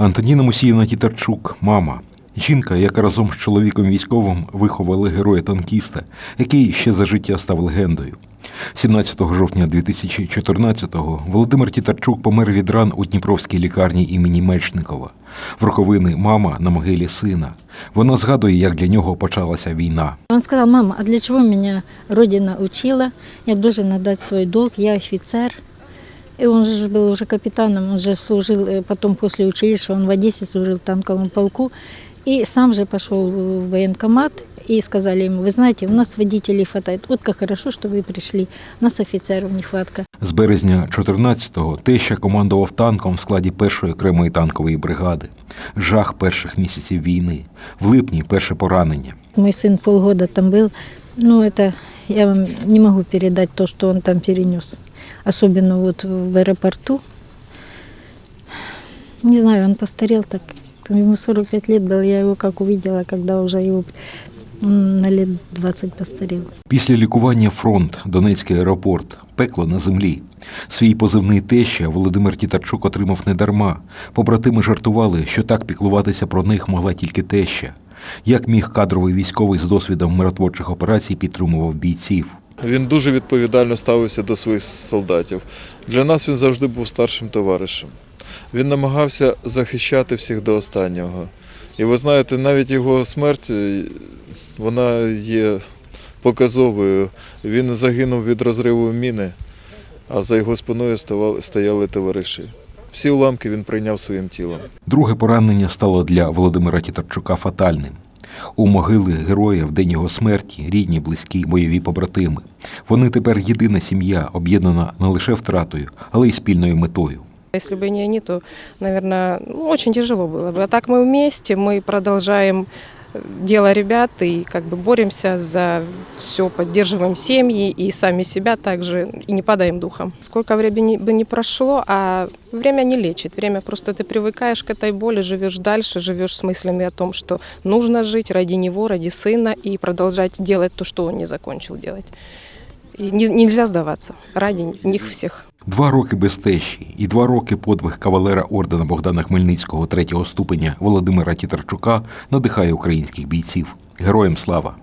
Антоніна Мусіївна Тітарчук, мама. Жінка, яка разом з чоловіком військовим виховала героя танкіста, який ще за життя став легендою. 17 жовтня 2014-го Володимир Тітарчук помер від ран у Дніпровській лікарні імені Мечникова. В роковини мама на могилі сина. Вона згадує, як для нього почалася війна. Он сказал, мама, а для чего меня Родина учила? Я должен отдать свой долг, я офицер. И он же был уже капитаном, он же служил э, потом после училища, он в Одессе служил в танковом полку. И сам же пошел в военкомат и сказали ему, вы знаете, у нас водителей хватает. Вот как хорошо, что вы пришли, у нас офицеров нехватка. З березня 14-го теща командував танком в складі першої окремої танкової бригади. Жах перших місяців війни. В липні перше поранення. Мой сын полгода там был. Ну, это я вам не могу передать то, что он там перенес. Особенно вот в аэропорту. Не знаю, он постарел так. Ему 45 лет было, я его как увидела, когда уже его на лет 20 постарел. Після лікування фронт, Донецький аеропорт, пекло на землі. Свій позивний теща Володимир Тітарчук отримав недарма. Побратими жартували, що так піклуватися про них могла тільки теща. Як міг кадровий військовий з досвідом миротворчих операцій підтримував бійців. Він дуже відповідально ставився до своїх солдатів. Для нас він завжди був старшим товаришем. Він намагався захищати всіх до останнього. І ви знаєте, навіть його смерть е, вона є показовою. Він загинув від розриву міни, а за його спиною стояли товариші. Всі уламки він прийняв своїм тілом. Друге поранення стало для Володимира Тітарчука фатальним. У могили героя в день його смерті рідні, близькі, бойові побратими. Вони тепер єдина сім'я, об'єднана не лише втратою, але й спільною метою. Если бы не они, то, наверное, ну, очень тяжело было бы. А так мы вместе, мы продолжаем э, дело ребят и как бы боремся за все, поддерживаем семьи и сами себя также, и не падаем духом. Сколько времени бы не прошло, а время не лечит. Время просто ты привыкаешь к этой боли, живешь дальше, живешь с мыслями о том, что нужно жить ради него, ради сына и продолжать делать то, что он не закончил делать. Не- нельзя здаватися раді них всіх. Два роки без тещі і два роки подвиг кавалера ордена Богдана Хмельницького третього ступеня Володимира Тітарчука надихає українських бійців. Героям слава!